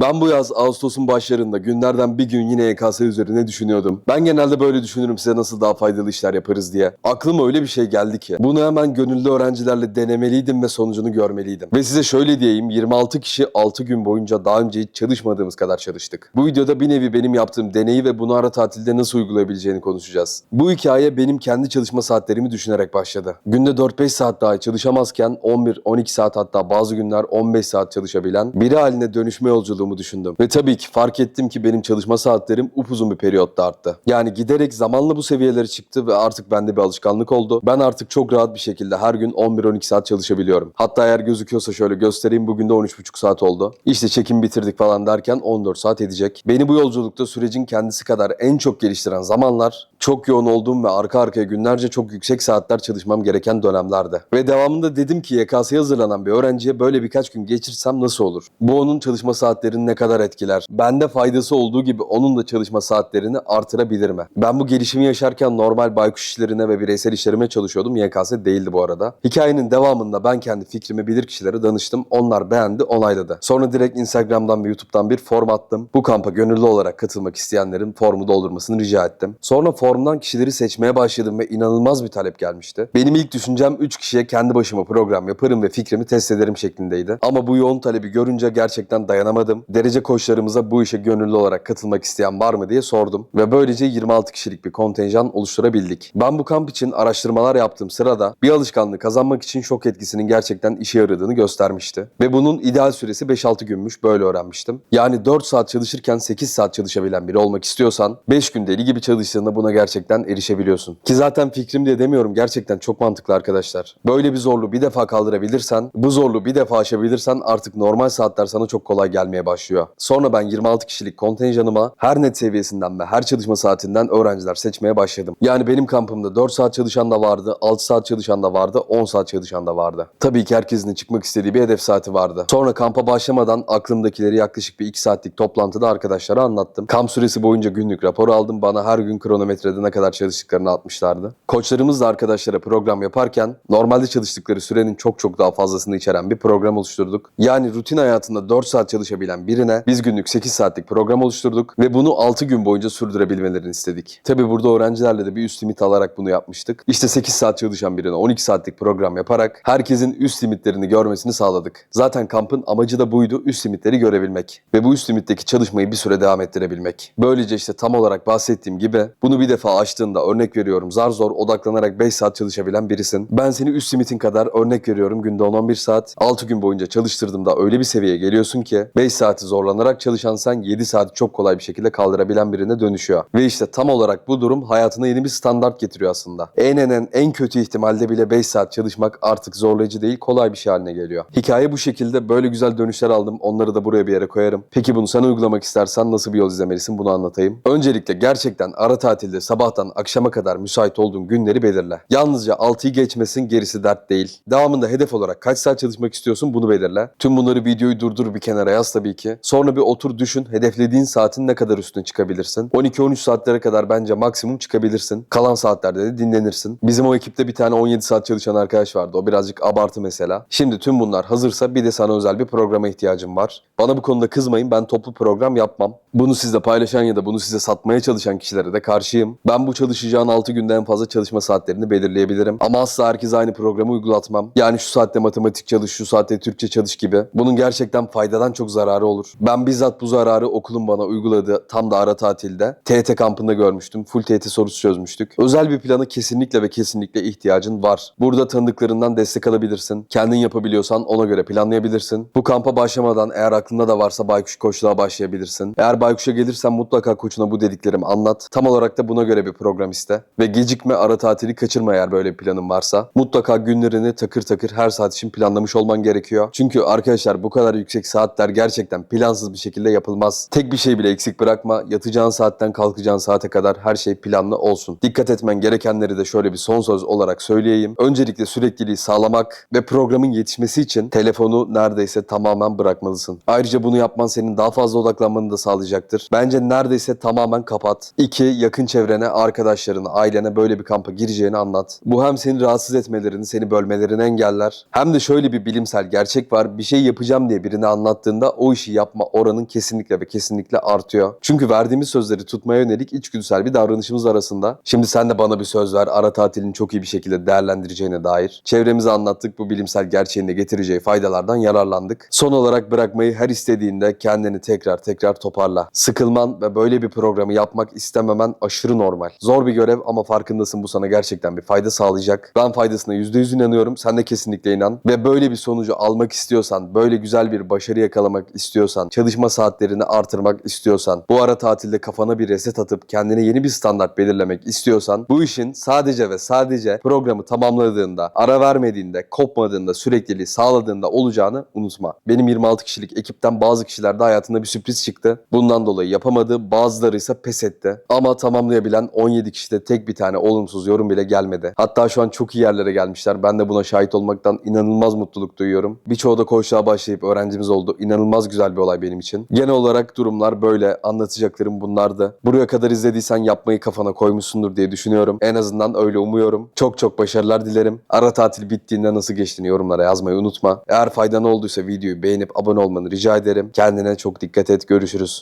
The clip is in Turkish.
Ben bu yaz Ağustos'un başlarında günlerden bir gün yine YKS üzerine düşünüyordum. Ben genelde böyle düşünürüm size nasıl daha faydalı işler yaparız diye. Aklıma öyle bir şey geldi ki. Bunu hemen gönüllü öğrencilerle denemeliydim ve sonucunu görmeliydim. Ve size şöyle diyeyim 26 kişi 6 gün boyunca daha önce hiç çalışmadığımız kadar çalıştık. Bu videoda bir nevi benim yaptığım deneyi ve bunu ara tatilde nasıl uygulayabileceğini konuşacağız. Bu hikaye benim kendi çalışma saatlerimi düşünerek başladı. Günde 4-5 saat daha çalışamazken 11-12 saat hatta bazı günler 15 saat çalışabilen biri haline dönüşme yolculuğumu düşündüm. Ve tabii ki fark ettim ki benim çalışma saatlerim upuzun bir periyotta arttı. Yani giderek zamanla bu seviyelere çıktı ve artık bende bir alışkanlık oldu. Ben artık çok rahat bir şekilde her gün 11-12 saat çalışabiliyorum. Hatta eğer gözüküyorsa şöyle göstereyim bugün de 13,5 saat oldu. İşte çekim bitirdik falan derken 14 saat edecek. Beni bu yolculukta sürecin kendisi kadar en çok geliştiren zamanlar çok yoğun olduğum ve arka arkaya günlerce çok yüksek saatler çalışmam gereken dönemlerde. Ve devamında dedim ki YKS'ye hazırlanan bir öğrenciye böyle birkaç gün geçirsem nasıl olur? Bu onun çalışma saatlerini ne kadar etkiler? Bende faydası olduğu gibi onun da çalışma saatlerini artırabilir mi? Ben bu gelişimi yaşarken normal baykuş işlerine ve bireysel işlerime çalışıyordum. YKS değildi bu arada. Hikayenin devamında ben kendi fikrimi bilir kişilere danıştım. Onlar beğendi, onayladı. Sonra direkt Instagram'dan ve YouTube'dan bir form attım. Bu kampa gönüllü olarak katılmak isteyenlerin formu doldurmasını rica ettim. Sonra formdan kişileri seçmeye başladım ve inanılmaz bir talep gelmişti. Benim ilk düşüncem 3 kişiye kendi başıma program yaparım ve fikrimi test ederim şeklindeydi. Ama bu yoğun talebi görünce gerçekten dayanamadım. Derece koçlarımıza bu işe gönüllü olarak katılmak isteyen var mı diye sordum. Ve böylece 26 kişilik bir kontenjan oluşturabildik. Ben bu kamp için araştırmalar yaptığım sırada bir alışkanlığı kazanmak için şok etkisinin gerçekten işe yaradığını göstermişti. Ve bunun ideal süresi 5-6 günmüş böyle öğrenmiştim. Yani 4 saat çalışırken 8 saat çalışabilen biri olmak istiyorsan 5 gün deli gibi çalıştığında buna gerçekten erişebiliyorsun. Ki zaten fikrim diye demiyorum gerçekten çok mantıklı arkadaşlar. Böyle bir zorluğu bir defa kaldırabilirsen, bu zorluğu bir defa aşabilirsen artık normal saatler sana çok kolay gelmeye başlıyor. Sonra ben 26 kişilik kontenjanıma her net seviyesinden ve her çalışma saatinden öğrenciler seçmeye başladım. Yani benim kampımda 4 saat çalışan da vardı, 6 saat çalışan da vardı, 10 saat çalışan da vardı. Tabii ki herkesin çıkmak istediği bir hedef saati vardı. Sonra kampa başlamadan aklımdakileri yaklaşık bir 2 saatlik toplantıda arkadaşlara anlattım. Kamp süresi boyunca günlük rapor aldım. Bana her gün kronometrede ne kadar çalıştıklarını atmışlardı. Koçlarımız da arkadaşlara program yaparken normalde çalıştıkları sürenin çok çok daha fazlasını içeren bir program oluşturduk. Yani rutin hayatında 4 saat çalışabilen birine biz günlük 8 saatlik program oluşturduk ve bunu 6 gün boyunca sürdürebilmelerini istedik. Tabi burada öğrencilerle de bir üst limit alarak bunu yapmıştık. İşte 8 saat çalışan birine 12 saatlik program yaparak herkesin üst limitlerini görmesini sağladık. Zaten kampın amacı da buydu üst limitleri görebilmek ve bu üst limitteki çalışmayı bir süre devam ettirebilmek. Böylece işte tam olarak bahsettiğim gibi bunu bir defa açtığında örnek veriyorum zar zor odaklanarak 5 saat çalışabilen birisin. Ben seni üst limitin kadar örnek veriyorum günde 10-11 saat 6 gün boyunca çalıştırdığımda öyle bir seviyeye geliyorsun ki 5 saati zorlanarak çalışan sen 7 saati çok kolay bir şekilde kaldırabilen birine dönüşüyor. Ve işte tam olarak bu durum hayatına yeni bir standart getiriyor aslında. En en, en kötü ihtimalde bile 5 saat çalışmak artık zorlayıcı değil kolay bir şey haline geliyor. Hikaye bu şekilde böyle güzel dönüşler aldım. Onları da buraya bir yere koyarım. Peki bunu sen uygulamak istersen nasıl bir yol izlemelisin bunu anlatayım. Öncelikle gerçekten ara tatilde sabahtan akşama kadar müsait olduğun günleri belirle. Yalnızca 6'yı geçmesin gerisi dert değil. Devamında hedef olarak kaç saat çalışmak istiyorsun bunu belirle. Tüm bunları videoyu durdur bir kenara yaz tabii ki. Sonra bir otur düşün hedeflediğin saatin ne kadar üstüne çıkabilirsin. 12-13 saatlere kadar bence maksimum çıkabilirsin. Kalan saatlerde de dinlenirsin. Bizim o ekipte bir tane 17 saat çalışan arkadaş vardı. O birazcık abartı mesela. Şimdi tüm bunlar hazırsa bir de sana özel bir programa ihtiyacım var. Bana bu konuda kızmayın ben toplu program yapmam. Bunu sizle paylaşan ya da bunu size satmaya çalışan kişilere de karşıyım. Ben bu çalışacağın 6 günde en fazla çalışma saatlerini belirleyebilirim. Ama asla herkese aynı programı uygulatmam. Yani şu saatte matematik çalış, şu saatte Türkçe çalış gibi. Bunun gerçekten faydadan çok zararı olur. Ben bizzat bu zararı okulun bana uyguladığı tam da ara tatilde TET kampında görmüştüm. Full TET sorusu çözmüştük. Özel bir planı kesinlikle ve kesinlikle ihtiyacın var. Burada tanıdıklarından destek alabilirsin. Kendin yapabiliyorsan ona göre planlayabilirsin. Bu kampa başlamadan eğer aklında da varsa baykuş koçluğa başlayabilirsin. Eğer baykuşa gelirsen mutlaka koçuna bu dediklerimi anlat. Tam olarak da buna göre bir program iste. Ve gecikme ara tatili kaçırma eğer böyle bir planın varsa. Mutlaka günlerini takır takır her saat için planlamış olman gerekiyor. Çünkü arkadaşlar bu kadar yüksek saatler gerçekten plansız bir şekilde yapılmaz. Tek bir şey bile eksik bırakma. Yatacağın saatten kalkacağın saate kadar her şey planlı olsun. Dikkat etmen gerekenleri de şöyle bir son söz olarak söyleyeyim. Öncelikle sürekliliği sağlamak ve programın yetişmesi için telefonu neredeyse tamamen bırakmalısın. Ayrıca bunu yapman senin daha fazla odaklanmanı da sağlayacaktır. Bence neredeyse tamamen kapat. İki, yakın çevrene, arkadaşlarına, ailene böyle bir kampa gireceğini anlat. Bu hem seni rahatsız etmelerini, seni bölmelerini engeller. Hem de şöyle bir bilimsel gerçek var. Bir şey yapacağım diye birine anlattığında o işi yapma oranın kesinlikle ve kesinlikle artıyor. Çünkü verdiğimiz sözleri tutmaya yönelik içgüdüsel bir davranışımız arasında. Şimdi sen de bana bir söz ver ara tatilini çok iyi bir şekilde değerlendireceğine dair. Çevremize anlattık bu bilimsel gerçeğin de getireceği faydalardan yararlandık. Son olarak bırakmayı her istediğinde kendini tekrar tekrar toparla. Sıkılman ve böyle bir programı yapmak istememen aşırı normal. Zor bir görev ama farkındasın bu sana gerçekten bir fayda sağlayacak. Ben faydasına %100 inanıyorum. Sen de kesinlikle inan. Ve böyle bir sonucu almak istiyorsan, böyle güzel bir başarı yakalamak istiyorsan, çalışma saatlerini artırmak istiyorsan, bu ara tatilde kafana bir reset atıp kendine yeni bir standart belirlemek istiyorsan, bu işin sadece ve sadece programı tamamladığında, ara vermediğinde, kopmadığında, sürekliliği sağladığında olacağını unutma. Benim 26 kişilik ekipten bazı kişiler de hayatında bir sürpriz çıktı. Bundan dolayı yapamadı. Bazıları ise pes etti. Ama tamamlayabilen 17 kişide tek bir tane olumsuz yorum bile gelmedi. Hatta şu an çok iyi yerlere gelmişler. Ben de buna şahit olmaktan inanılmaz mutluluk duyuyorum. Birçoğu da koçluğa başlayıp öğrencimiz oldu. İnanılmaz güzel bir olay benim için. Genel olarak durumlar böyle. Anlatacaklarım bunlardı. Buraya kadar izlediysen yapmayı kafana koymuşsundur diye düşünüyorum. En azından öyle umuyorum. Çok çok başarılar dilerim. Ara tatil bittiğinde nasıl geçtiğini yorumlara yazmayı unutma. Eğer faydan olduysa videoyu beğenip abone olmanı rica ederim. Kendine çok dikkat et. Görüşürüz.